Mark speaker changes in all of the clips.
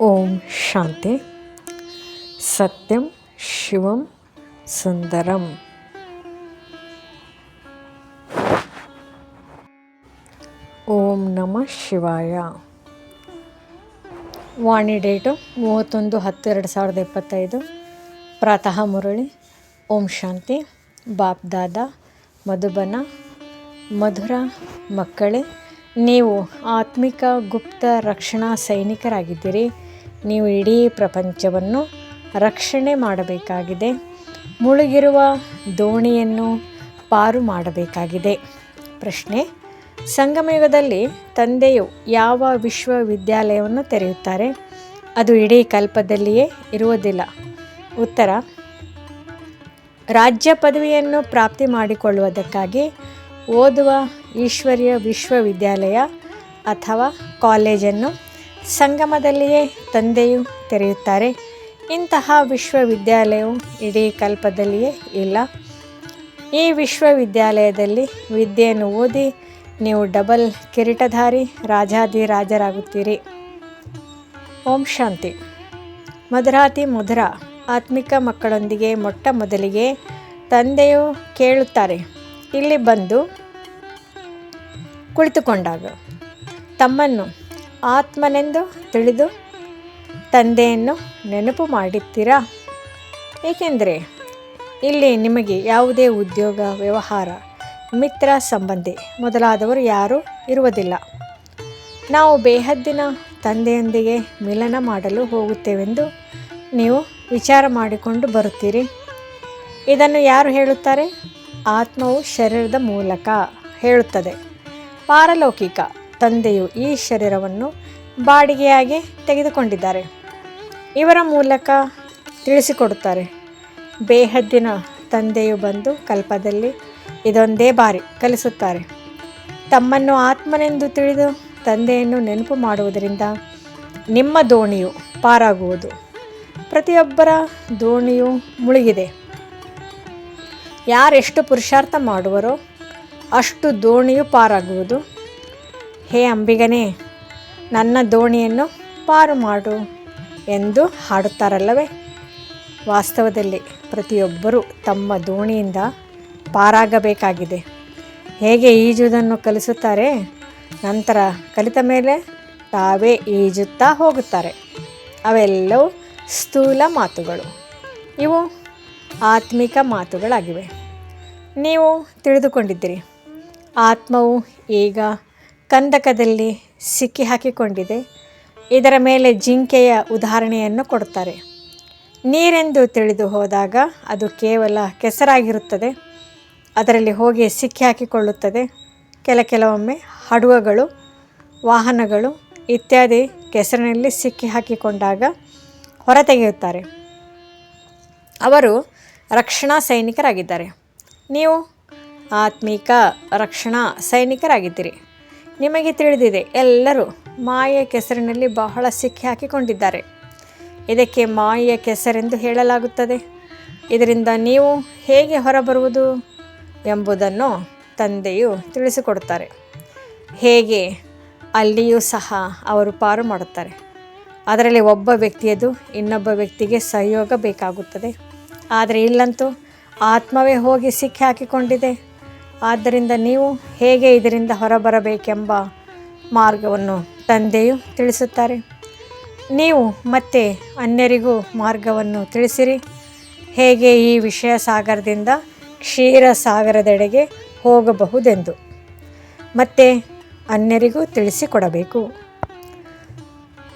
Speaker 1: ಓಂ ಶಾಂತಿ. ಸತ್ಯಂ ಶಿವಂ ಸುಂದರಂ. ಓಂ ನಮಃ ಶಿವಾಯ. ವಾಣಿ ಡೇಟು ಮೂವತ್ತೊಂದು ಹತ್ತು ಎರಡು ಸಾವಿರದ ಇಪ್ಪತ್ತೈದು ಪ್ರಾತಃ ಮುರಳಿ, ಓಂ ಶಾಂತಿ. ಬಾಪ್ ದಾದಾ, ಮಧುಬನ, ಮಧುರ ಮಕ್ಕಳೇ, ನೀವು ಆತ್ಮಿಕ ಗುಪ್ತ ರಕ್ಷಣಾ ಸೈನಿಕರಾಗಿದ್ದೀರಿ. ನೀವು ಇಡೀ ಪ್ರಪಂಚವನ್ನು ರಕ್ಷಣೆ ಮಾಡಬೇಕಾಗಿದೆ. ಮುಳುಗಿರುವ ದೋಣಿಯನ್ನು ಪಾರು ಮಾಡಬೇಕಾಗಿದೆ. ಪ್ರಶ್ನೆ, ಸಂಗಮಯುಗದಲ್ಲಿ ತಂದೆಯು ಯಾವ ವಿಶ್ವವಿದ್ಯಾಲಯವನ್ನು ತೆರೆಯುತ್ತಾರೆ? ಅದು ಇಡೀ ಕಲ್ಪದಲ್ಲಿಯೇ ಇರುವುದಿಲ್ಲ. ಉತ್ತರ, ರಾಜ್ಯ ಪದವಿಯನ್ನು ಪ್ರಾಪ್ತಿ ಮಾಡಿಕೊಳ್ಳುವುದಕ್ಕಾಗಿ ಓದುವ ಈಶ್ವರ್ಯ ವಿಶ್ವವಿದ್ಯಾಲಯ ಅಥವಾ ಕಾಲೇಜನ್ನು ಸಂಗಮದಲ್ಲಿಯೇ ತಂದೆಯು ತೆರೆಯುತ್ತಾರೆ. ಇಂತಹ ವಿಶ್ವವಿದ್ಯಾಲಯವು ಇಡೀ ಕಲ್ಪದಲ್ಲಿಯೇ ಇಲ್ಲ. ಈ ವಿಶ್ವವಿದ್ಯಾಲಯದಲ್ಲಿ ವಿದ್ಯೆಯನ್ನು ಓದಿ ನೀವು ಡಬಲ್ ಕಿರೀಟಧಾರಿ ರಾಜಾದಿರಾಜರಾಗುತ್ತೀರಿ ಓಂ ಶಾಂತಿ. ಮಧುರಾತಿ ಮಧುರ ಆತ್ಮಿಕ ಮಕ್ಕಳೊಂದಿಗೆ ಮೊಟ್ಟ ಮೊದಲಿಗೆ ತಂದೆಯು ಕೇಳುತ್ತಾರೆ. ಇಲ್ಲಿ ಬಂದು ಕುಳಿತುಕೊಂಡಾಗ ತಮ್ಮನ್ನು ಆತ್ಮನೆಂದು ತಿಳಿದು ತಂದೆಯನ್ನು ನೆನಪು ಮಾಡುತ್ತೀರಾ ಏಕೆಂದರೆ ಇಲ್ಲಿ ನಿಮಗೆ ಯಾವುದೇ ಉದ್ಯೋಗ, ವ್ಯವಹಾರ, ಮಿತ್ರ ಸಂಬಂಧಿ ಮೊದಲಾದವರು ಯಾರೂ ಇರುವುದಿಲ್ಲ. ನಾವು ಬೇಹದ್ದಿನ ತಂದೆಯೊಂದಿಗೆ ಮಿಲನ ಮಾಡಲು ಹೋಗುತ್ತೇವೆಂದು ನೀವು ವಿಚಾರ ಮಾಡಿಕೊಂಡು ಬರುತ್ತೀರಿ. ಇದನ್ನು ಯಾರು ಹೇಳುತ್ತಾರೆ? ಆತ್ಮವು ಶರೀರದ ಮೂಲಕ ಹೇಳುತ್ತದೆ. ಪಾರಲೌಕಿಕ ತಂದೆಯು ಈ ಶರೀರವನ್ನು ಬಾಡಿಗೆಯಾಗಿ ತೆಗೆದುಕೊಂಡಿದ್ದಾರೆ. ಇವರ ಮೂಲಕ ತಿಳಿಸಿಕೊಡುತ್ತಾರೆ. ಬೇಹದ್ದಿನ ತಂದೆಯು ಬಂದು ಕಲ್ಪದಲ್ಲಿ ಇದೊಂದೇ ಬಾರಿ ಕಲಿಸುತ್ತಾರೆ. ತಮ್ಮನ್ನು ಆತ್ಮನೆಂದು ತಿಳಿದು ತಂದೆಯನ್ನು ನೆನಪು ಮಾಡುವುದರಿಂದ ನಿಮ್ಮ ದೋಣಿಯು ಪಾರಾಗುವುದು. ಪ್ರತಿಯೊಬ್ಬರ ದೋಣಿಯು ಮುಳುಗಿದೆ. ಯಾರೆಷ್ಟು ಪುರುಷಾರ್ಥ ಮಾಡುವರೋ ಅಷ್ಟು ದೋಣಿಯು ಪಾರಾಗುವುದು. ಹೇ ಅಂಬಿಗನೇ, ನನ್ನ ದೋಣಿಯನ್ನು ಪಾರು ಮಾಡು ಎಂದು ಹಾಡುತ್ತಾರಲ್ಲವೇ? ವಾಸ್ತವದಲ್ಲಿ ಪ್ರತಿಯೊಬ್ಬರೂ ತಮ್ಮ ದೋಣಿಯಿಂದ ಪಾರಾಗಬೇಕಾಗಿದೆ. ಹೇಗೆ ಈಜುವುದನ್ನು ಕಲಿಸುತ್ತಾರೆ? ನಂತರ ಕಲಿತ ಮೇಲೆ ತಾವೇ ಈಜುತ್ತಾ ಹೋಗುತ್ತಾರೆ. ಅವೆಲ್ಲವೂ ಸ್ಥೂಲ ಮಾತುಗಳು. ಇವು ಆತ್ಮಿಕ ಮಾತುಗಳಾಗಿವೆ. ನೀವು ತಿಳಿದುಕೊಂಡಿದ್ದೀರಿ. ಆತ್ಮವು ಈಗ ಕಂದಕದಲ್ಲಿ ಸಿಕ್ಕಿ ಹಾಕಿಕೊಂಡಿದೆ. ಇದರ ಮೇಲೆ ಜಿಂಕೆಯ ಉದಾಹರಣೆಯನ್ನು ಕೊಡುತ್ತಾರೆ. ನೀರೆಂದು ತಿಳಿದು ಹೋದಾಗ ಅದು ಕೇವಲ ಕೆಸರಾಗಿರುತ್ತದೆ. ಅದರಲ್ಲಿ ಹೋಗಿ ಸಿಕ್ಕಿ ಹಾಕಿಕೊಳ್ಳುತ್ತದೆ. ಕೆಲ ಕೆಲವೊಮ್ಮೆ ಹಡುವಗಳು ವಾಹನಗಳು ಇತ್ಯಾದಿ ಕೆಸರಿನಲ್ಲಿ ಸಿಕ್ಕಿ ಹಾಕಿಕೊಂಡಾಗ ಹೊರತೆಗೆಯುತ್ತಾರೆ ಅವರು ರಕ್ಷಣಾ ಸೈನಿಕರಾಗಿದ್ದಾರೆ. ನೀವು ಆತ್ಮಿಕ ರಕ್ಷಣಾ ಸೈನಿಕರಾಗಿದ್ದೀರಿ. ನಿಮಗೆ ತಿಳಿದಿದೆ, ಎಲ್ಲರೂ ಮಾಯೆಯ ಕೆಸರಿನಲ್ಲಿ ಬಹಳ ಸಿಕ್ಕಿ ಹಾಕಿಕೊಂಡಿದ್ದಾರೆ. ಇದಕ್ಕೆ ಮಾಯೆಯ ಕೆಸರೆಂದು ಹೇಳಲಾಗುತ್ತದೆ. ಇದರಿಂದ ನೀವು ಹೇಗೆ ಹೊರಬರುವುದು ಎಂಬುದನ್ನು ತಂದೆಯು ತಿಳಿಸಿಕೊಡುತ್ತಾರೆ. ಹೇಗೆ? ಅಲ್ಲಿಯೂ ಸಹ ಅವರು ಪಾರು ಮಾಡುತ್ತಾರೆ. ಅದರಲ್ಲಿ ಒಬ್ಬ ವ್ಯಕ್ತಿಯದು ಇನ್ನೊಬ್ಬ ವ್ಯಕ್ತಿಗೆ ಸಹಯೋಗ ಬೇಕಾಗುತ್ತದೆ. ಆದರೆ ಇಲ್ಲಂತೂ ಆತ್ಮವೇ ಹೋಗಿ ಸಿಕ್ಕಿ ಹಾಕಿಕೊಂಡಿದೆ. ಆದ್ದರಿಂದ ನೀವು ಹೇಗೆ ಇದರಿಂದ ಹೊರಬರಬೇಕೆಂಬ ಮಾರ್ಗವನ್ನು ತಂದೆಯು ತಿಳಿಸುತ್ತಾರೆ. ನೀವು ಮತ್ತೆ ಅನ್ಯರಿಗೂ ಮಾರ್ಗವನ್ನು ತಿಳಿಸಿರಿ. ಹೇಗೆ ಈ ವಿಷಯ ಸಾಗರದಿಂದ ಕ್ಷೀರ ಸಾಗರದೆಡೆಗೆ ಹೋಗಬಹುದೆಂದು ಮತ್ತೆ ಅನ್ಯರಿಗೂ ತಿಳಿಸಿಕೊಡಬೇಕು.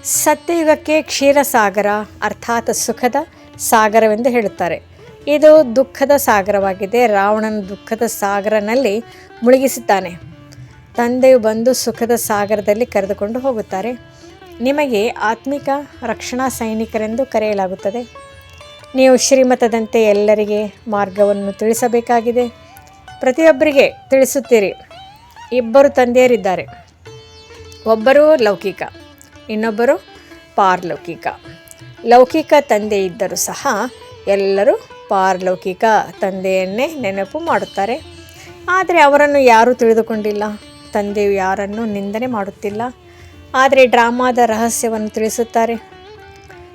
Speaker 1: ಸತ್ಯಯುಗಕ್ಕೆ ಕ್ಷೀರಸಾಗರ ಅರ್ಥಾತ್ ಸುಖದ ಸಾಗರವೆಂದು ಹೇಳುತ್ತಾರೆ. ಇದು ದುಃಖದ ಸಾಗರವಾಗಿದೆ. ರಾವಣನ ದುಃಖದ ಸಾಗರನಲ್ಲಿ ಮುಳುಗಿಸುತ್ತಾನೆ. ತಂದೆಯು ಬಂದು ಸುಖದ ಸಾಗರದಲ್ಲಿ ಕರೆದುಕೊಂಡು ಹೋಗುತ್ತಾರೆ. ನಿಮಗೆ ಆತ್ಮಿಕ ರಕ್ಷಣಾ ಸೈನಿಕರೆಂದು ಕರೆಯಲಾಗುತ್ತದೆ. ನೀವು ಶ್ರೀಮತದಂತೆ ಎಲ್ಲರಿಗೆ ಮಾರ್ಗವನ್ನು ತಿಳಿಸಬೇಕಾಗಿದೆ. ಪ್ರತಿಯೊಬ್ಬರಿಗೆ ತಿಳಿಸುತ್ತೀರಿ. ಇಬ್ಬರು ತಂದೆಯರಿದ್ದಾರೆ. ಒಬ್ಬರು ಲೌಕಿಕ, ಇನ್ನೊಬ್ಬರು ಪಾರ್ಲೌಕಿಕ. ಲೌಕಿಕ ತಂದೆ ಇದ್ದರೂ ಸಹ ಎಲ್ಲರೂ ಪಾರಲೌಕಿಕ ತಂದೆಯನ್ನೇ ನೆನಪು ಮಾಡುತ್ತಾರೆ. ಆದರೆ ಅವರನ್ನು ಯಾರೂ ತಿಳಿದುಕೊಂಡಿಲ್ಲ. ತಂದೆಯು ಯಾರನ್ನು ನಿಂದನೆ ಮಾಡುತ್ತಿಲ್ಲ. ಆದರೆ ಡ್ರಾಮಾದ ರಹಸ್ಯವನ್ನು ತಿಳಿಸುತ್ತಾರೆ.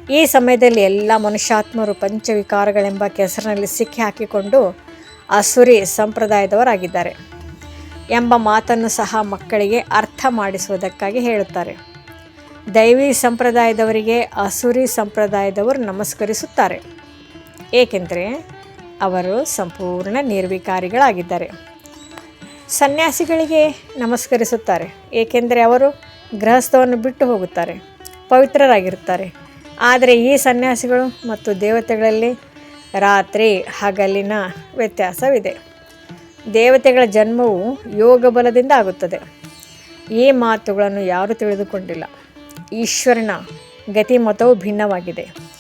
Speaker 1: ಈ ಸಮಯದಲ್ಲಿ ಎಲ್ಲ ಮನುಷ್ಯಾತ್ಮರು ಪಂಚವಿಕಾರಗಳೆಂಬ ಕೆಸರಿನಲ್ಲಿ ಸಿಕ್ಕಿ ಹಾಕಿಕೊಂಡು ಅಸುರಿ ಸಂಪ್ರದಾಯದವರಾಗಿದ್ದಾರೆ ಎಂಬ ಮಾತನ್ನು ಸಹ ಮಕ್ಕಳಿಗೆ ಅರ್ಥ ಮಾಡಿಸುವುದಕ್ಕಾಗಿ ಹೇಳುತ್ತಾರೆ. ದೈವಿ ಸಂಪ್ರದಾಯದವರಿಗೆ ಅಸುರಿ ಸಂಪ್ರದಾಯದವರು ನಮಸ್ಕರಿಸುತ್ತಾರೆ. ಏಕೆಂದರೆ ಅವರು ಸಂಪೂರ್ಣ ನಿರ್ವಿಕಾರಿಗಳಾಗಿದ್ದಾರೆ. ಸನ್ಯಾಸಿಗಳಿಗೆ ನಮಸ್ಕರಿಸುತ್ತಾರೆ. ಏಕೆಂದರೆ ಅವರು ಗೃಹಸ್ಥವನ್ನು ಬಿಟ್ಟು ಹೋಗುತ್ತಾರೆ, ಪವಿತ್ರರಾಗಿರುತ್ತಾರೆ. ಆದರೆ ಈ ಸನ್ಯಾಸಿಗಳು ಮತ್ತು ದೇವತೆಗಳಲ್ಲಿ ರಾತ್ರಿ ಹಗಲಿನ ವ್ಯತ್ಯಾಸವಿದೆ. ದೇವತೆಗಳ ಜನ್ಮವು ಯೋಗ ಬಲದಿಂದ ಆಗುತ್ತದೆ. ಈ ಮಾತುಗಳನ್ನು ಯಾರೂ ತಿಳಿದುಕೊಂಡಿಲ್ಲ. ಈಶ್ವರನ ಗತಿಮತವು ಭಿನ್ನವಾಗಿದೆ.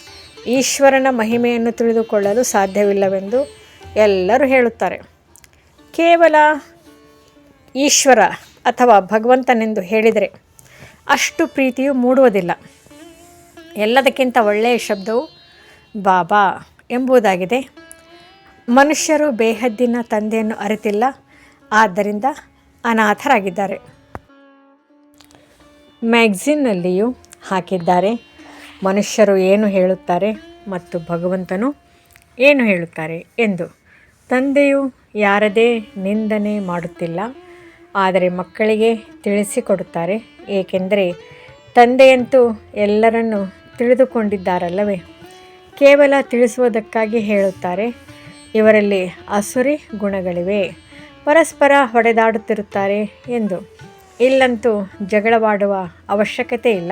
Speaker 1: ಈಶ್ವರನ ಮಹಿಮೆಯನ್ನು ತಿಳಿದುಕೊಳ್ಳಲು ಸಾಧ್ಯವಿಲ್ಲವೆಂದು ಎಲ್ಲರೂ ಹೇಳುತ್ತಾರೆ. ಕೇವಲ ಈಶ್ವರ ಅಥವಾ ಭಗವಂತನೆಂದು ಹೇಳಿದರೆ ಅಷ್ಟು ಪ್ರೀತಿಯು ಮೂಡುವುದಿಲ್ಲ. ಎಲ್ಲದಕ್ಕಿಂತ ಒಳ್ಳೆಯ ಶಬ್ದವು ಬಾಬಾ ಎಂಬುದಾಗಿದೆ. ಮನುಷ್ಯರು ಬೇಹದ್ದಿನ ತಂದೆಯನ್ನು ಅರಿತಿಲ್ಲ, ಆದ್ದರಿಂದ ಅನಾಥರಾಗಿದ್ದಾರೆ. ಮ್ಯಾಗ್ಝಿನ್ನಲ್ಲಿಯೂ ಹಾಕಿದ್ದಾರೆ. ಮನುಷ್ಯರು ಏನು ಹೇಳುತ್ತಾರೆ ಮತ್ತು ಭಗವಂತನು ಏನು ಹೇಳುತ್ತಾರೆ ಎಂದು. ತಂದೆಯು ಯಾರದೇ ನಿಂದನೆ ಮಾಡುತ್ತಿಲ್ಲ, ಆದರೆ ಮಕ್ಕಳಿಗೆ ತಿಳಿಸಿಕೊಡುತ್ತಾರೆ. ಏಕೆಂದರೆ ತಂದೆಯಂತೂ ಎಲ್ಲರನ್ನು ತಿಳಿದುಕೊಂಡಿದ್ದಾರಲ್ಲವೇ? ಕೇವಲ ತಿಳಿಸುವುದಕ್ಕಾಗಿ ಹೇಳುತ್ತಾರೆ, ಇವರಲ್ಲಿ ಅಸುರಿ ಗುಣಗಳಿವೆ, ಪರಸ್ಪರ ಹೊಡೆದಾಡುತ್ತಿರುತ್ತಾರೆ ಎಂದು. ಇಲ್ಲಂತೂ ಜಗಳವಾಡುವ ಅವಶ್ಯಕತೆ ಇಲ್ಲ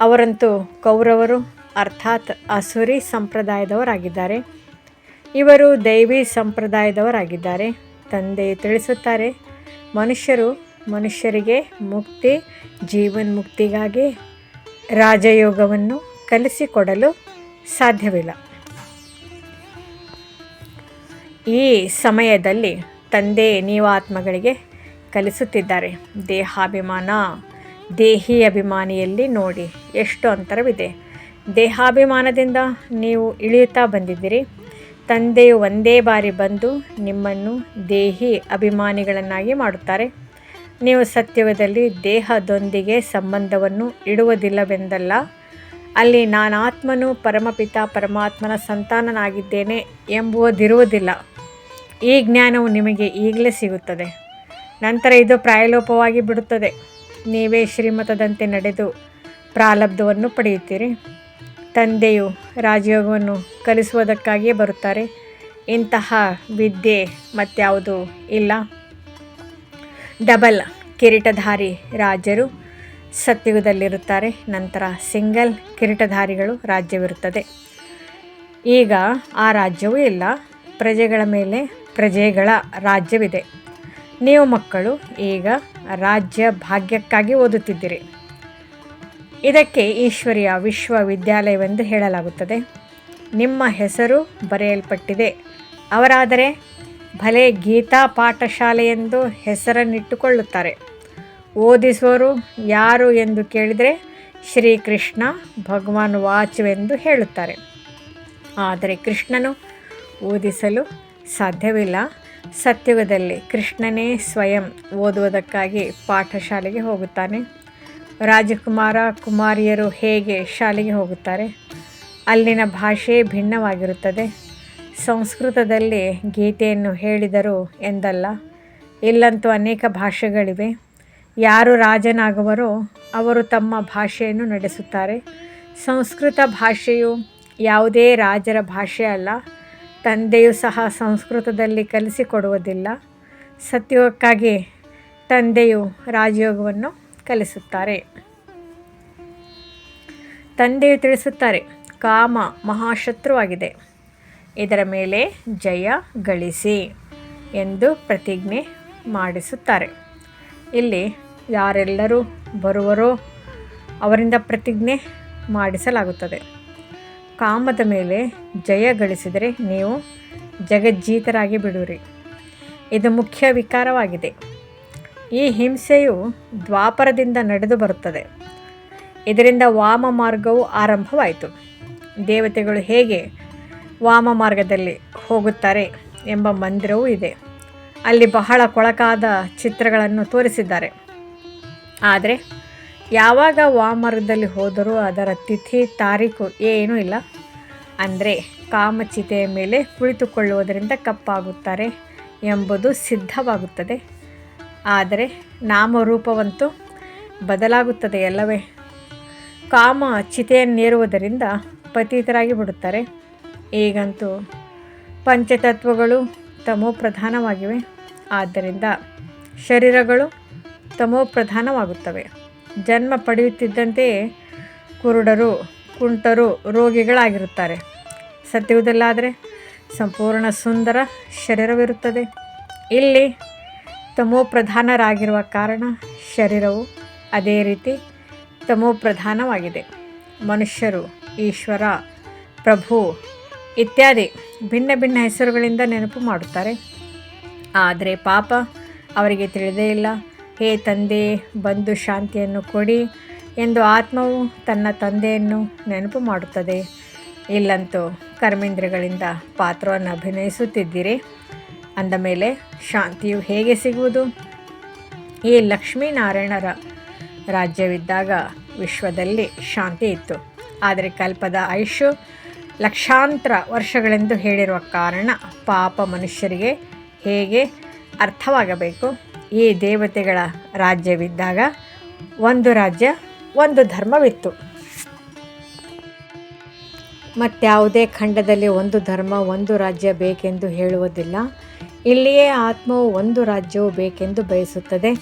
Speaker 1: ಅವರಂತೂ ಕೌರವರು, ಅರ್ಥಾತ್ ಅಸುರಿ ಸಂಪ್ರದಾಯದವರಾಗಿದ್ದಾರೆ. ಇವರು ದೈವಿ ಸಂಪ್ರದಾಯದವರಾಗಿದ್ದಾರೆ. ತಂದೆ ತಿಳಿಸುತ್ತಾರೆ, ಮನುಷ್ಯರು ಮನುಷ್ಯರಿಗೆ ಮುಕ್ತಿ ಜೀವನ್ ಮುಕ್ತಿಗಾಗಿ ರಾಜಯೋಗವನ್ನು ಕಲಿಸಿಕೊಡಲು ಸಾಧ್ಯವಿಲ್ಲ. ಈ ಸಮಯದಲ್ಲಿ ತಂದೆ ನೀವಾತ್ಮಗಳಿಗೆ ಕಲಿಸುತ್ತಿದ್ದಾರೆ. ದೇಹಾಭಿಮಾನ ದೇಹಿ ಅಭಿಮಾನಿಯಲ್ಲಿ ನೋಡಿ ಎಷ್ಟು ಅಂತರವಿದೆ. ದೇಹಾಭಿಮಾನದಿಂದ ನೀವು ಇಳಿಯುತ್ತಾ ಬಂದಿದ್ದೀರಿ. ತಂದೆಯು ಒಂದೇ ಬಾರಿ ಬಂದು ನಿಮ್ಮನ್ನು ದೇಹಿ ಅಭಿಮಾನಿಗಳನ್ನಾಗಿ ಮಾಡುತ್ತಾರೆ. ನೀವು ಸತ್ಯವದಲ್ಲಿ ದೇಹದೊಂದಿಗೆ ಸಂಬಂಧವನ್ನು ಇಡುವುದಿಲ್ಲವೆಂದಲ್ಲ. ಅಲ್ಲಿ ನಾನಾತ್ಮನು ಪರಮಪಿತ ಪರಮಾತ್ಮನ ಸಂತಾನನಾಗಿದ್ದೇನೆ ಎಂಬುವುದಿರುವುದಿಲ್ಲ ಈ ಜ್ಞಾನವು ನಿಮಗೆ ಈಗಲೇ ಸಿಗುತ್ತದೆ. ನಂತರ ಇದು ಪ್ರಾಯಲೋಪವಾಗಿ ಬಿಡುತ್ತದೆ. ನೀವೇ ಶ್ರೀಮತದಂತೆ ನಡೆದು ಪ್ರಾಲಬ್ಧವನ್ನು ಪಡೆಯುತ್ತೀರಿ. ತಂದೆಯು ರಾಜಯೋಗವನ್ನು ಕಲಿಸುವುದಕ್ಕಾಗಿಯೇ ಬರುತ್ತಾರೆ. ಇಂತಹ ವಿದ್ಯೆ ಮತ್ಯಾವುದು ಇಲ್ಲ. ಡಬಲ್ ಕಿರೀಟಧಾರಿ ರಾಜರು ಸತ್ಯುಗದಲ್ಲಿರುತ್ತಾರೆ. ನಂತರ ಸಿಂಗಲ್ ಕಿರೀಟಧಾರಿಗಳು ರಾಜ್ಯವಿರುತ್ತದೆ. ಈಗ ಆ ರಾಜ್ಯವೂ ಇಲ್ಲ. ಪ್ರಜೆಗಳ ಮೇಲೆ ಪ್ರಜೆಗಳ ರಾಜ್ಯವಿದೆ. ನೀವು ಮಕ್ಕಳು, ಈಗ ರಾಜ್ಯ ಭಾಗ್ಯಕ್ಕಾಗಿ ಓದುತ್ತಿದ್ದೀರಿ. ಇದಕ್ಕೆ ಈಶ್ವರಿಯ ವಿಶ್ವವಿದ್ಯಾಲಯವೆಂದು ಹೇಳಲಾಗುತ್ತದೆ. ನಿಮ್ಮ ಹೆಸರು ಬರೆಯಲ್ಪಟ್ಟಿದೆ. ಅವರಾದರೆ ಭಲೆ ಗೀತಾ ಪಾಠಶಾಲೆಯೆಂದು ಹೆಸರನ್ನಿಟ್ಟುಕೊಳ್ಳುತ್ತಾರೆ. ಓದಿಸುವರು ಯಾರು ಎಂದು ಕೇಳಿದರೆ ಶ್ರೀಕೃಷ್ಣ ಭಗವಾನ್ ವಾಚುವೆಂದು ಹೇಳುತ್ತಾರೆ. ಆದರೆ ಕೃಷ್ಣನು ಓದಿಸಲು ಸಾಧ್ಯವಿಲ್ಲ. ಸತ್ಯುಗದಲ್ಲಿ ಕೃಷ್ಣನೇ ಸ್ವಯಂ ಓದುವುದಕ್ಕಾಗಿ ಪಾಠಶಾಲೆಗೆ ಹೋಗುತ್ತಾನೆ. ರಾಜಕುಮಾರ ಕುಮಾರಿಯರು ಹೇಗೆ ಶಾಲೆಗೆ ಹೋಗುತ್ತಾರೆ? ಅಲ್ಲಿನ ಭಾಷೆ ಭಿನ್ನವಾಗಿರುತ್ತದೆ. ಸಂಸ್ಕೃತದಲ್ಲಿ ಗೀತೆಯನ್ನು ಹೇಳಿದರು ಎಂದಲ್ಲ, ಇಲ್ಲಂತೂ ಅನೇಕ ಭಾಷೆಗಳಿವೆ. ಯಾರು ರಾಜನಾಗುವರೋ ಅವರು ತಮ್ಮ ಭಾಷೆಯನ್ನು ನಡೆಸುತ್ತಾರೆ. ಸಂಸ್ಕೃತ ಭಾಷೆಯು ಯಾವುದೇ ರಾಜರ ಭಾಷೆ ಅಲ್ಲ ತಂದೆಯು ಸಹ ಸಂಸ್ಕೃತದಲ್ಲಿ ಕಲಿಸಿಕೊಡುವುದಿಲ್ಲ. ಸತ್ಯೋಗಕ್ಕಾಗಿ ತಂದೆಯು ರಾಜಯೋಗವನ್ನು ಕಲಿಸುತ್ತಾರೆ. ತಂದೆಯು ತಿಳಿಸುತ್ತಾರೆ, ಕಾಮ ಮಹಾಶತ್ರುವಾಗಿದೆ. ಇದರ ಮೇಲೆ ಜಯ ಗಳಿಸಿ ಎಂದು ಪ್ರತಿಜ್ಞೆ ಮಾಡಿಸುತ್ತಾರೆ. ಇಲ್ಲಿ ಯಾರೆಲ್ಲರೂ ಬರುವರೋ ಅವರಿಂದ ಪ್ರತಿಜ್ಞೆ ಮಾಡಿಸಲಾಗುತ್ತದೆ. ಕಾಮದ ಮೇಲೆ ಜಯ ಗಳಿಸಿದರೆ ನೀವು ಜಗಜ್ಜೀತರಾಗಿ ಬಿಡುವಿರಿ. ಇದು ಮುಖ್ಯ ವಿಕಾರವಾಗಿದೆ. ಈ ಹಿಂಸೆಯು ದ್ವಾಪರದಿಂದ ನಡೆದು ಬರುತ್ತದೆ. ಇದರಿಂದ ವಾಮ ಮಾರ್ಗವು ಆರಂಭವಾಯಿತು. ದೇವತೆಗಳು ಹೇಗೆ ವಾಮ ಮಾರ್ಗದಲ್ಲಿ ಹೋಗುತ್ತಾರೆ ಎಂಬ ಮಂದಿರವೂ ಇದೆ. ಅಲ್ಲಿ ಬಹಳ ಕೊಳಕಾದ ಚಿತ್ರಗಳನ್ನು ತೋರಿಸಿದ್ದಾರೆ. ಆದರೆ ಯಾವಾಗ ವಾಮರ್ಗದಲ್ಲಿ ಹೋದರೂ ಅದರ ತಿಥಿ, ತಾರೀಕು ಏನೂ ಇಲ್ಲ. ಅಂದರೆ ಕಾಮಚಿತೆಯ ಮೇಲೆ ಕುಳಿತುಕೊಳ್ಳುವುದರಿಂದ ಕಪ್ಪಾಗುತ್ತಾರೆ ಎಂಬುದು ಸಿದ್ಧವಾಗುತ್ತದೆ. ಆದರೆ ನಾಮರೂಪವಂತೂ ಬದಲಾಗುತ್ತದೆ ಅಲ್ಲವೇ? ಕಾಮ ಚಿತೆಯನ್ನೇರುವುದರಿಂದ ಪತೀತರಾಗಿ ಬಿಡುತ್ತಾರೆ. ಈಗಂತೂ ಪಂಚತತ್ವಗಳು ತಮೋ ಪ್ರಧಾನವಾಗಿವೆ. ಆದ್ದರಿಂದ ಶರೀರಗಳು ತಮೋ ಪ್ರಧಾನವಾಗುತ್ತವೆ. ಜನ್ಮ ಪಡೆಯುತ್ತಿದ್ದಂತೆಯೇ ಕುರುಡರು, ಕುಂಟರು, ರೋಗಿಗಳಾಗಿರುತ್ತಾರೆ. ಸತ್ಯುಗದಲ್ಲಾದರೆ ಸಂಪೂರ್ಣ ಸುಂದರ ಶರೀರವಿರುತ್ತದೆ. ಇಲ್ಲಿ ತಮೋ ಪ್ರಧಾನರಾಗಿರುವ ಕಾರಣ ಶರೀರವು ಅದೇ ರೀತಿ ತಮೋ ಪ್ರಧಾನವಾಗಿದೆ ಮನುಷ್ಯರು, ಈಶ್ವರ, ಪ್ರಭು ಇತ್ಯಾದಿ ಭಿನ್ನ ಭಿನ್ನ ಹೆಸರುಗಳಿಂದ ನೆನಪು ಮಾಡುತ್ತಾರೆ. ಆದರೆ ಪಾಪ ಅವರಿಗೆ ತಿಳಿದೇ ಇಲ್ಲ. ಹೇ ತಂದೆ ಬಂದು ಶಾಂತಿಯನ್ನು ಕೊಡಿ ಎಂದು ಆತ್ಮವು ತನ್ನ ತಂದೆಯನ್ನು ನೆನಪು ಮಾಡುತ್ತದೆ. ಇಲ್ಲಂತೂ ಕರ್ಮೇಂದ್ರಗಳಿಂದ ಪಾತ್ರವನ್ನು ಅಭಿನಯಿಸುತ್ತಿದ್ದೀರಿ. ಅಂದ ಮೇಲೆ ಶಾಂತಿಯು ಹೇಗೆ ಸಿಗುವುದು? ಈ ಲಕ್ಷ್ಮೀನಾರಾಯಣರ ರಾಜ್ಯವಿದ್ದಾಗ ವಿಶ್ವದಲ್ಲಿ ಶಾಂತಿ ಇತ್ತು. ಆದರೆ ಕಲ್ಪದ ಆಯುಷು ಲಕ್ಷಾಂತರ ವರ್ಷಗಳೆಂದು ಹೇಳಿರುವ ಕಾರಣ ಪಾಪ ಮನುಷ್ಯರಿಗೆ ಹೇಗೆ ಅರ್ಥವಾಗಬೇಕು? ಈ ದೇವತೆಗಳ ರಾಜ್ಯವಿದ್ದಾಗ ಒಂದು ರಾಜ್ಯ, ಒಂದು ಧರ್ಮವಿತ್ತು. ಮತ್ಯಾವುದೇ ಖಂಡದಲ್ಲಿ ಒಂದು ಧರ್ಮ, ಒಂದು ರಾಜ್ಯ ಬೇಕೆಂದು ಹೇಳುವುದಿಲ್ಲ. ಇಲ್ಲಿಯೇ ಆತ್ಮವು ಒಂದು ರಾಜ್ಯವು ಬೇಕೆಂದು ಬಯಸುತ್ತದೆ.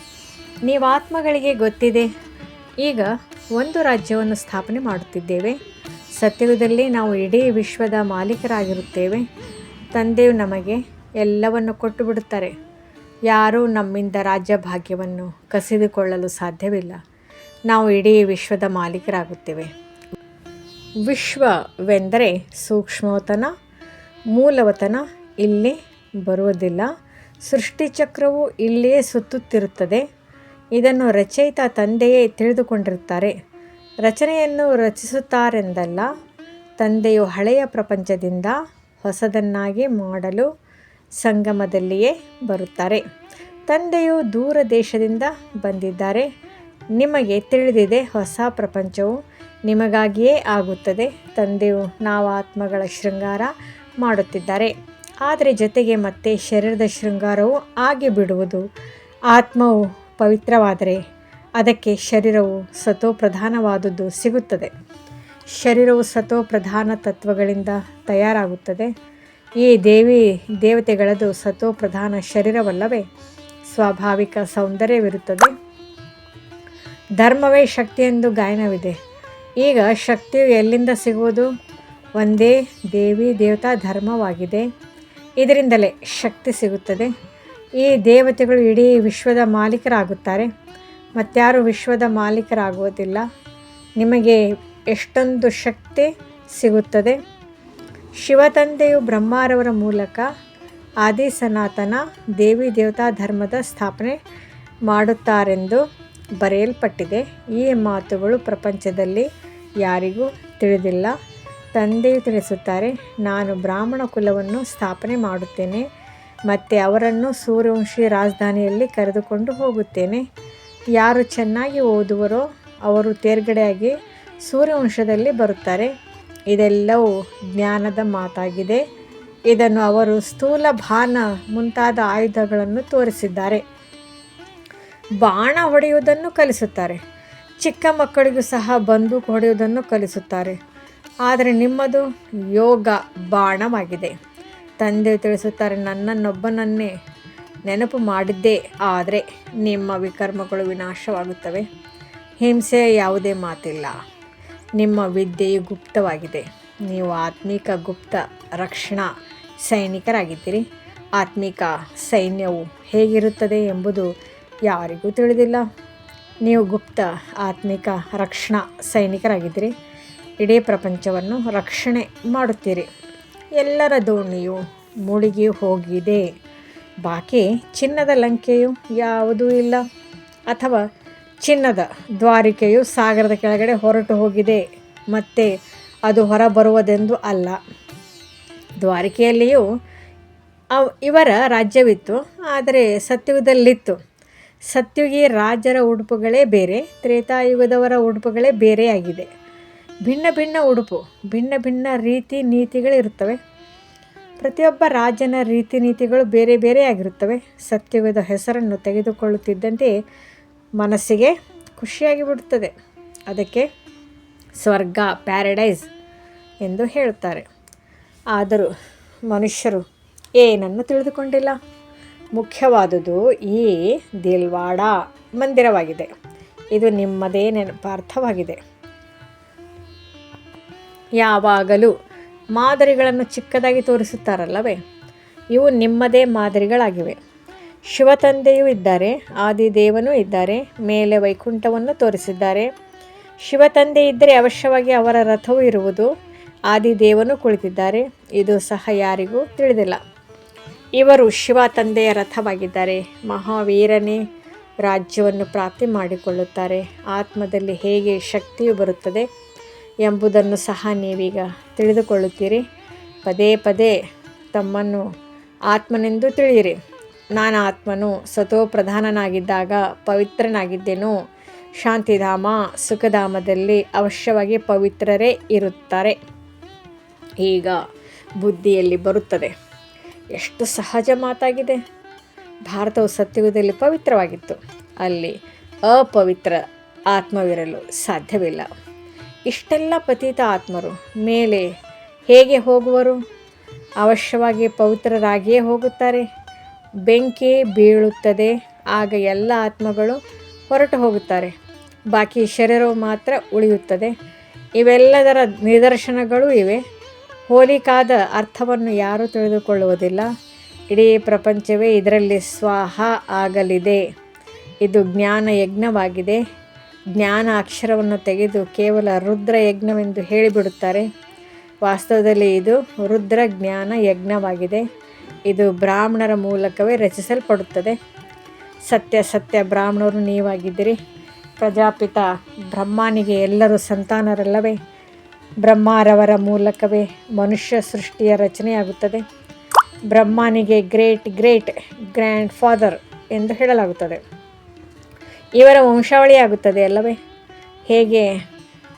Speaker 1: ನೀವು ಆತ್ಮಗಳಿಗೆ ಗೊತ್ತಿದೆ. ಈಗ ಒಂದು ರಾಜ್ಯವನ್ನು ಸ್ಥಾಪನೆ ಮಾಡುತ್ತಿದ್ದೇವೆ. ಸತ್ಯದಲ್ಲಿ ನಾವು ಇಡೀ ವಿಶ್ವದ ಮಾಲೀಕರಾಗಿರುತ್ತೇವೆ. ತಂದೆಯು ನಮಗೆ ಎಲ್ಲವನ್ನು ಕೊಟ್ಟು ಬಿಡುತ್ತಾರೆ ಯಾರೂ ನಮ್ಮಿಂದ ರಾಜ್ಯ ಭಾಗ್ಯವನ್ನು ಕಸಿದುಕೊಳ್ಳಲು ಸಾಧ್ಯವಿಲ್ಲ. ನಾವು ಇಡೀ ವಿಶ್ವದ ಮಾಲೀಕರಾಗುತ್ತೇವೆ. ವಿಶ್ವವೆಂದರೆ ಸೂಕ್ಷ್ಮವತನ, ಮೂಲವತನ ಇಲ್ಲಿ ಬರುವುದಿಲ್ಲ. ಸೃಷ್ಟಿಚಕ್ರವು ಇಲ್ಲಿಯೇ ಸುತ್ತುತ್ತಿರುತ್ತದೆ. ಇದನ್ನು ರಚಯಿತ ತಂದೆಯೇ ತಿಳಿದುಕೊಂಡಿರುತ್ತಾರೆ. ರಚನೆಯನ್ನು ರಚಿಸುತ್ತಾರೆಂದಲ್ಲ, ತಂದೆಯು ಹಳೆಯ ಪ್ರಪಂಚದಿಂದ ಹೊಸದನ್ನಾಗಿ ಮಾಡಲು ಸಂಗಮದಲ್ಲಿಯೇ ಬರುತ್ತಾರೆ. ತಂದೆಯು ದೂರ ದೇಶದಿಂದ ಬಂದಿದ್ದಾರೆ. ನಿಮಗೆ ತಿಳಿದಿದೆ, ಹೊಸ ಪ್ರಪಂಚವು ನಿಮಗಾಗಿಯೇ ಆಗುತ್ತದೆ. ತಂದೆಯು ನಾವು ಆತ್ಮಗಳ ಶೃಂಗಾರ ಮಾಡುತ್ತಿದ್ದಾರೆ. ಆದರೆ ಜೊತೆಗೆ ಮತ್ತೆ ಶರೀರದ ಶೃಂಗಾರವು ಆಗಿ ಬಿಡುವುದು. ಆತ್ಮವು ಪವಿತ್ರವಾದರೆ ಅದಕ್ಕೆ ಶರೀರವು ಸತೋ ಪ್ರಧಾನವಾದದ್ದು ಸಿಗುತ್ತದೆ. ಶರೀರವು ಸತೋ ಪ್ರಧಾನ ತತ್ವಗಳಿಂದ ತಯಾರಾಗುತ್ತದೆ. ಈ ದೇವಿ ದೇವತೆಗಳದು ಸತೋ ಪ್ರಧಾನ ಶರೀರವಲ್ಲವೇ? ಸ್ವಾಭಾವಿಕ ಸೌಂದರ್ಯವಿರುತ್ತದೆ. ಧರ್ಮವೇ ಶಕ್ತಿಯೆಂದು ಗಾಯನವಿದೆ. ಈಗ ಶಕ್ತಿಯು ಎಲ್ಲಿಂದ ಸಿಗುವುದು? ಒಂದೇ ದೇವಿ ದೇವತಾ ಧರ್ಮವಾಗಿದೆ. ಇದರಿಂದಲೇ ಶಕ್ತಿ ಸಿಗುತ್ತದೆ. ಈ ದೇವತೆಗಳು ಇಡೀ ವಿಶ್ವದ ಮಾಲೀಕರಾಗುತ್ತಾರೆ. ಮತ್ತಾರು ವಿಶ್ವದ ಮಾಲೀಕರಾಗುವುದಿಲ್ಲ. ನಿಮಗೆ ಎಷ್ಟೊಂದು ಶಕ್ತಿ ಸಿಗುತ್ತದೆ. ಶಿವತಂದೆಯು ಬ್ರಹ್ಮಾರವರ ಮೂಲಕ ಆದಿ ಸನಾತನ ದೇವಿ ದೇವತಾ ಧರ್ಮದ ಸ್ಥಾಪನೆ ಮಾಡುತ್ತಾರೆಂದು ಬರೆಯಲ್ಪಟ್ಟಿದೆ. ಈ ಮಾತುಗಳು ಪ್ರಪಂಚದಲ್ಲಿ ಯಾರಿಗೂ ತಿಳಿದಿಲ್ಲ. ತಂದೆ ತಿಳಿಸುತ್ತಾರೆ, ನಾನು ಬ್ರಾಹ್ಮಣ ಕುಲವನ್ನು ಸ್ಥಾಪನೆ ಮಾಡುತ್ತೇನೆ, ಮತ್ತು ಅವರನ್ನು ಸೂರ್ಯವಂಶಿ ರಾಜಧಾನಿಯಲ್ಲಿ ಕರೆದುಕೊಂಡು ಹೋಗುತ್ತೇನೆ. ಯಾರು ಚೆನ್ನಾಗಿ ಓದುವರೋ ಅವರು ತೇರ್ಗಡೆಯಾಗಿ ಸೂರ್ಯವಂಶದಲ್ಲಿ ಬರುತ್ತಾರೆ. ಇದೆಲ್ಲವೂ ಜ್ಞಾನದ ಮಾತಾಗಿದೆ. ಇದನ್ನು ಅವರು ಸ್ಥೂಲ ಬಾಣ ಮುಂತಾದ ಆಯುಧಗಳನ್ನು ತೋರಿಸಿದ್ದಾರೆ. ಬಾಣ ಹೊಡೆಯುವುದನ್ನು ಕಲಿಸುತ್ತಾರೆ. ಚಿಕ್ಕ ಮಕ್ಕಳಿಗೂ ಸಹ ಬಂದೂಕು ಹೊಡೆಯುವುದನ್ನು ಕಲಿಸುತ್ತಾರೆ. ಆದರೆ ನಿಮ್ಮದು ಯೋಗ ಬಾಣವಾಗಿದೆ. ತಂದೆ ತಿಳಿಸುತ್ತಾರೆ, ನನ್ನನ್ನೊಬ್ಬನನ್ನೇ ನೆನಪು ಮಾಡಿದ್ದೇ, ಆದರೆ ನಿಮ್ಮ ವಿಕರ್ಮಗಳು ವಿನಾಶವಾಗುತ್ತವೆ. ಹಿಂಸೆಯ ಯಾವುದೇ ಮಾತಿಲ್ಲ. ನಿಮ್ಮ ವಿದ್ಯೆಯು ಗುಪ್ತವಾಗಿದೆ. ನೀವು ಆತ್ಮಿಕ ಗುಪ್ತ ರಕ್ಷಣಾ ಸೈನಿಕರಾಗಿದ್ದೀರಿ. ಆತ್ಮಿಕ ಸೈನ್ಯವು ಹೇಗಿರುತ್ತದೆ ಎಂಬುದು ಯಾರಿಗೂ ತಿಳಿದಿಲ್ಲ. ನೀವು ಗುಪ್ತ, ಆತ್ಮಿಕ, ರಕ್ಷಣಾ ಸೈನಿಕರಾಗಿದ್ದೀರಿ. ಇಡೀ ಪ್ರಪಂಚವನ್ನು ರಕ್ಷಣೆ ಮಾಡುತ್ತೀರಿ. ಎಲ್ಲರ ದೋಣಿಯು ಮುಳುಗಿ ಹೋಗಿದೆ. ಬಾಕಿ ಚಿನ್ನದ ಲಂಕೆಯು ಯಾವುದೂ ಇಲ್ಲ. ಅಥವಾ ಚಿನ್ನದ ದ್ವಾರಿಕೆಯು ಸಾಗರದ ಕೆಳಗಡೆ ಹೊರಟು ಹೋಗಿದೆ. ಮತ್ತು ಅದು ಹೊರ ಬರುವುದೆಂದು ಅಲ್ಲ. ದ್ವಾರಿಕೆಯಲ್ಲಿಯೂ ಅವ್ ಇವರ ರಾಜ್ಯವಿತ್ತು, ಆದರೆ ಸತ್ಯುಗದಲ್ಲಿತ್ತು ಸತ್ಯುಗಿ ರಾಜರ ಉಡುಪುಗಳೇ ಬೇರೆ, ತ್ರೇತಾಯುಗದವರ ಉಡುಪುಗಳೇ ಬೇರೆಯಾಗಿದೆ ಭಿನ್ನ ಭಿನ್ನ ಉಡುಪು, ಭಿನ್ನ ಭಿನ್ನ ರೀತಿ ನೀತಿಗಳಿರುತ್ತವೆ ಪ್ರತಿಯೊಬ್ಬ ರಾಜನ ರೀತಿ ನೀತಿಗಳು ಬೇರೆ ಬೇರೆಯಾಗಿರುತ್ತವೆ ಸತ್ಯುಗದ ಹೆಸರನ್ನು ತೆಗೆದುಕೊಳ್ಳುತ್ತಿದ್ದಂತೆ ಮನಸ್ಸಿಗೆ ಖುಷಿಯಾಗಿ ಬಿಡುತ್ತದೆ. ಅದಕ್ಕೆ ಸ್ವರ್ಗ, ಪ್ಯಾರಡೈಸ್ ಎಂದು ಹೇಳುತ್ತಾರೆ. ಆದರೂ ಮನುಷ್ಯರು ಏನನ್ನು ತಿಳಿದುಕೊಂಡಿಲ್ಲ? ಮುಖ್ಯವಾದುದು ಈ ದಿಲ್ವಾಡ ಮಂದಿರವಾಗಿದೆ. ಇದು ನಿಮ್ಮದೇ ನೆನಪಾರ್ಥವಾಗಿದೆ. ಯಾವಾಗಲೂ ಮಾದರಿಗಳನ್ನು ಚಿಕ್ಕದಾಗಿ ತೋರಿಸುತ್ತಾರಲ್ಲವೇ? ಇವು ನಿಮ್ಮದೇ ಮಾದರಿಗಳಾಗಿವೆ. ಶಿವತಂದೆಯೂ ಇದ್ದಾರೆ, ಆದಿದೇವನೂ ಇದ್ದಾರೆ, ಮೇಲೆ ವೈಕುಂಠವನ್ನು ತೋರಿಸಿದ್ದಾರೆ. ಶಿವತಂದೆ ಇದ್ದರೆ ಅವಶ್ಯವಾಗಿ ಅವರ ರಥವೂ ಇರುವುದು, ಆದಿದೇವನು ಕುಳಿತಿದ್ದಾರೆ. ಇದು ಸಹ ಯಾರಿಗೂ ತಿಳಿದಿಲ್ಲ. ಇವರು ಶಿವ ತಂದೆಯ ರಥವಾಗಿದ್ದಾರೆ ಮಹಾವೀರನೇ ರಾಜ್ಯವನ್ನು ಪ್ರಾಪ್ತಿ ಮಾಡಿಕೊಳ್ಳುತ್ತಾರೆ. ಆತ್ಮದಲ್ಲಿ ಹೇಗೆ ಶಕ್ತಿಯು ಬರುತ್ತದೆ ಎಂಬುದನ್ನು ಸಹ ನೀವೀಗ ತಿಳಿದುಕೊಳ್ಳುತ್ತೀರಿ. ಪದೇ ಪದೇ ತಮ್ಮನ್ನು ಆತ್ಮನೆಂದು ತಿಳಿಯಿರಿ. ನಾನು ಆತ್ಮನು ಸತೋ ಪ್ರಧಾನನಾಗಿದ್ದಾಗ ಪವಿತ್ರನಾಗಿದ್ದೇನು. ಶಾಂತಿಧಾಮ ಸುಖಧಾಮದಲ್ಲಿ ಅವಶ್ಯವಾಗಿ ಪವಿತ್ರರೇ ಇರುತ್ತಾರೆ. ಈಗ ಬುದ್ಧಿಯಲ್ಲಿ ಬರುತ್ತದೆ. ಎಷ್ಟು ಸಹಜ ಮಾತಾಗಿದೆ. ಭಾರತವು ಸತ್ಯುಗದಲ್ಲಿ ಪವಿತ್ರವಾಗಿತ್ತು. ಅಲ್ಲಿ ಅಪವಿತ್ರ ಆತ್ಮವಿರಲು ಸಾಧ್ಯವಿಲ್ಲ. ಇಷ್ಟೆಲ್ಲ ಪತೀತ ಆತ್ಮರು ಮೇಲೆ ಹೇಗೆ ಹೋಗುವರು? ಅವಶ್ಯವಾಗಿ ಪವಿತ್ರರಾಗಿಯೇ ಹೋಗುತ್ತಾರೆ. ಬೆಂಕಿ ಬೀಳುತ್ತದೆ. ಆಗ ಎಲ್ಲ ಆತ್ಮಗಳು ಹೊರಟು ಹೋಗುತ್ತಾರೆ. ಬಾಕಿ ಶರೀರವು ಮಾತ್ರ ಉಳಿಯುತ್ತದೆ. ಇವೆಲ್ಲದರ ನಿದರ್ಶನಗಳು ಇವೆ. ಹೋಲಿಕಾದ ಅರ್ಥವನ್ನು ಯಾರೂ ತಿಳಿದುಕೊಳ್ಳುವುದಿಲ್ಲ. ಇಡೀ ಪ್ರಪಂಚವೇ ಇದರಲ್ಲಿ ಸ್ವಾಹ ಆಗಲಿದೆ. ಇದು ಜ್ಞಾನ ಯಜ್ಞವಾಗಿದೆ ಜ್ಞಾನ ಅಕ್ಷರವನ್ನು ತೆಗೆದು ಕೇವಲ ರುದ್ರ ಯಜ್ಞವೆಂದು ಹೇಳಿಬಿಡುತ್ತಾರೆ. ವಾಸ್ತವದಲ್ಲಿ ಇದು ರುದ್ರ ಜ್ಞಾನ ಯಜ್ಞವಾಗಿದೆ ಇದು ಬ್ರಾಹ್ಮಣರ ಮೂಲಕವೇ ರಚಿಸಲ್ಪಡುತ್ತದೆ. ಸತ್ಯ ಸತ್ಯ ಬ್ರಾಹ್ಮಣರು ನೀವಾಗಿದ್ದೀರಿ. ಪ್ರಜಾಪಿತ ಬ್ರಹ್ಮನಿಗೆ ಎಲ್ಲರೂ ಸಂತಾನರಲ್ಲವೇ? ಬ್ರಹ್ಮರವರ ಮೂಲಕವೇ ಮನುಷ್ಯ ಸೃಷ್ಟಿಯ ರಚನೆಯಾಗುತ್ತದೆ. ಬ್ರಹ್ಮನಿಗೆ ಗ್ರೇಟ್ ಗ್ರೇಟ್ ಗ್ರ್ಯಾಂಡ್ ಫಾದರ್ ಎಂದು ಹೇಳಲಾಗುತ್ತದೆ. ಇವರ ವಂಶಾವಳಿಯಾಗುತ್ತದೆ ಅಲ್ಲವೇ? ಹೇಗೆ?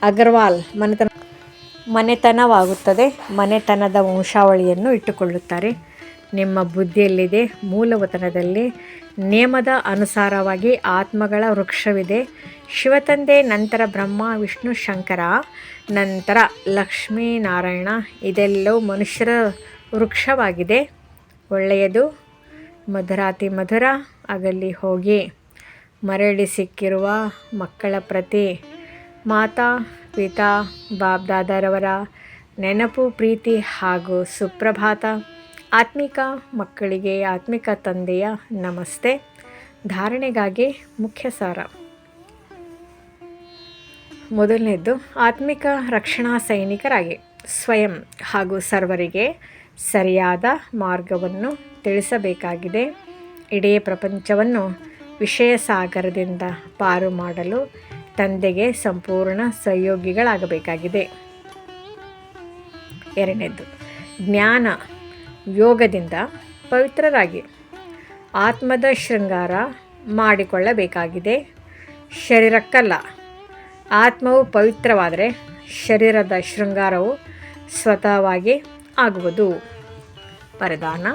Speaker 1: ಅಗರ್ವಾಲ್ ಮನೆತನ ಮನೆತನವಾಗುತ್ತದೆ. ಮನೆತನದ ವಂಶಾವಳಿಯನ್ನು ಇಟ್ಟುಕೊಳ್ಳುತ್ತಾರೆ. ನಿಮ್ಮ ಬುದ್ಧಿಯಲ್ಲಿದೆ, ಮೂಲವತನದಲ್ಲಿ ನೇಮದ ಅನುಸಾರವಾಗಿ ಆತ್ಮಗಳ ವೃಕ್ಷವಿದೆ. ಶಿವತಂದೆ ನಂತರ ಬ್ರಹ್ಮ, ವಿಷ್ಣು, ಶಂಕರ, ನಂತರ ಲಕ್ಷ್ಮೀನಾರಾಯಣ, ಇದೆಲ್ಲವೂ ಮನುಷ್ಯರ ವೃಕ್ಷವಾಗಿದೆ. ಒಳ್ಳೆಯದು, ಮಧುರಾತಿ ಮಧುರ, ಅಗಲಿ ಹೋಗಿ ಮರಳಿ ಸಿಕ್ಕಿರುವ ಮಕ್ಕಳ ಪ್ರತಿ ಮಾತಾ, ಪಿತಾ ಬಾಬ್ದಾದರವರ ನೆನಪು, ಪ್ರೀತಿ ಹಾಗೂ ಸುಪ್ರಭಾತ. ಆತ್ಮಿಕ ಮಕ್ಕಳಿಗೆ, ಆತ್ಮಿಕ ತಂದೆಯ ನಮಸ್ತೆ. ಧಾರಣೆಗಾಗಿ ಮುಖ್ಯ ಸಾರ. ಮೊದಲನೇದ್ದು, ಆತ್ಮಿಕ ರಕ್ಷಣಾ ಸೈನಿಕರಾಗಿ. ಸ್ವಯಂ ಹಾಗೂ ಸರ್ವರಿಗೆ ಸರಿಯಾದ ಮಾರ್ಗವನ್ನು ತಿಳಿಸಬೇಕಾಗಿದೆ. ಇಡೀ ಪ್ರಪಂಚವನ್ನು ವಿಷಯ ಸಾಗರದಿಂದ ಪಾರು ಮಾಡಲು ತಂದೆಗೆ ಸಂಪೂರ್ಣ ಸಹಯೋಗಿಗಳಾಗಬೇಕಾಗಿದೆ. ಎರಡನೇದು ಜ್ಞಾನ ಯೋಗದಿಂದ ಪವಿತ್ರರಾಗಿ ಆತ್ಮದ ಶೃಂಗಾರ ಮಾಡಿಕೊಳ್ಳಬೇಕಾಗಿದೆ. ಶರೀರಕ್ಕಲ್ಲ, ಆತ್ಮವು ಪವಿತ್ರವಾದರೆ ಶರೀರದ ಶೃಂಗಾರವು ಸ್ವತಃವಾಗಿ ಆಗುವುದು. ಪರದಾನ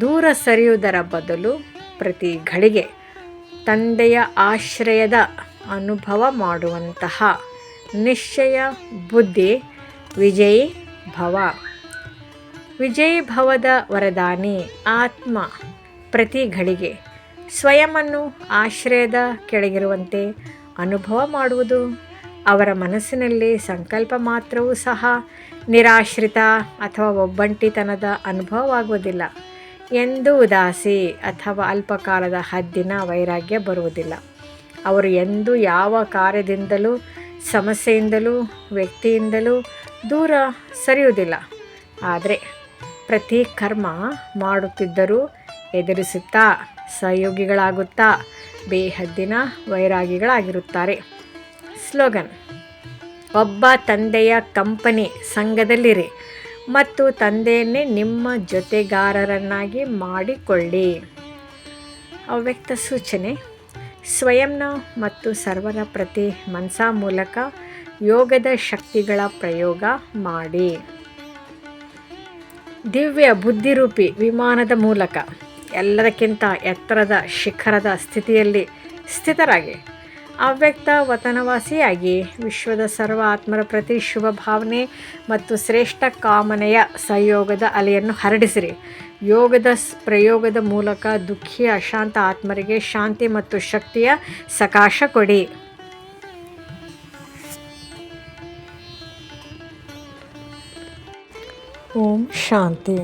Speaker 1: ದೂರ ಸರಿಯುವುದರ ಬದಲು ಪ್ರತಿ ಘಳಿಗೆ ತಂದೆಯ ಆಶ್ರಯದ ಅನುಭವ ಮಾಡುವಂತಹ ನಿಶ್ಚಯ ಬುದ್ಧಿ ವಿಜಯಿ ಭವ ವಿಜಯಿ ಭವದ ವರದಾನಿ ಆತ್ಮ ಪ್ರತಿ ಘಳಿಗೆ ಸ್ವಯಮನ್ನು ಆಶ್ರಯದ ಕೆಳಗಿರುವಂತೆ ಅನುಭವ ಮಾಡುವುದು. ಅವರ ಮನಸ್ಸಿನಲ್ಲಿ ಸಂಕಲ್ಪ ಮಾತ್ರವೂ ಸಹ ನಿರಾಶ್ರಿತ ಅಥವಾ ಒಬ್ಬಂಟಿತನದ ಅನುಭವವಾಗುವುದಿಲ್ಲ. ಎಂದು ಉದಾಸಿ ಅಥವಾ ಅಲ್ಪಕಾಲದ ಹದ್ದಿನ ವೈರಾಗ್ಯ ಬರುವುದಿಲ್ಲ. ಅವರು ಎಂದೂ ಯಾವ ಕಾರ್ಯದಿಂದಲೂ, ಸಮಸ್ಯೆಯಿಂದಲೂ, ವ್ಯಕ್ತಿಯಿಂದಲೂ ದೂರ ಸರಿಯುವುದಿಲ್ಲ. ಆದರೆ ಪ್ರತಿ ಕರ್ಮ ಮಾಡುತ್ತಿದ್ದರೂ ಎದುರಿಸುತ್ತಾ, ಸಹಯೋಗಿಗಳಾಗುತ್ತಾ ಬೇಹದ್ದಿನ ವೈರಾಗಿಗಳಾಗಿರುತ್ತಾರೆ. ಸ್ಲೋಗನ್, ಒಬ್ಬ ತಂದೆಯ ಕಂಪನಿ ಸಂಘದಲ್ಲಿರಿ ಮತ್ತು ತಂದೆಯನ್ನೇ ನಿಮ್ಮ ಜೊತೆಗಾರರನ್ನಾಗಿ ಮಾಡಿಕೊಳ್ಳಿ. ಅವ್ಯಕ್ತ ಸೂಚನೆ, ಸ್ವಯಂನ ಮತ್ತು ಸರ್ವರ ಪ್ರತಿ ಮನಸಾ ಮೂಲಕ ಯೋಗದ ಶಕ್ತಿಗಳ ಪ್ರಯೋಗ ಮಾಡಿ. ದಿವ್ಯ ಬುದ್ಧಿರೂಪಿ ವಿಮಾನದ ಮೂಲಕ ಎಲ್ಲದಕ್ಕಿಂತ ಎತ್ತರದ ಶಿಖರದ ಸ್ಥಿತಿಯಲ್ಲಿ ಸ್ಥಿತರಾಗಿ, ಅವ್ಯಕ್ತ ವತನವಾಸಿಯಾಗಿ ವಿಶ್ವದ ಸರ್ವ ಆತ್ಮರ ಪ್ರತಿ ಶುಭ ಭಾವನೆ ಮತ್ತು ಶ್ರೇಷ್ಠ ಕಾಮನೆಯ ಸಂಯೋಗದ ಅಲೆಯನ್ನು ಹರಡಿಸಿರಿ. ಯೋಗದ ಪ್ರಯೋಗದ ಮೂಲಕ ದುಃಖಿ ಅಶಾಂತ ಆತ್ಮರಿಗೆ ಶಾಂತಿ ಮತ್ತು ಶಕ್ತಿಯ ಸಕಾಶ ಕೊಡಿ. ಓಂ ಶಾಂತಿ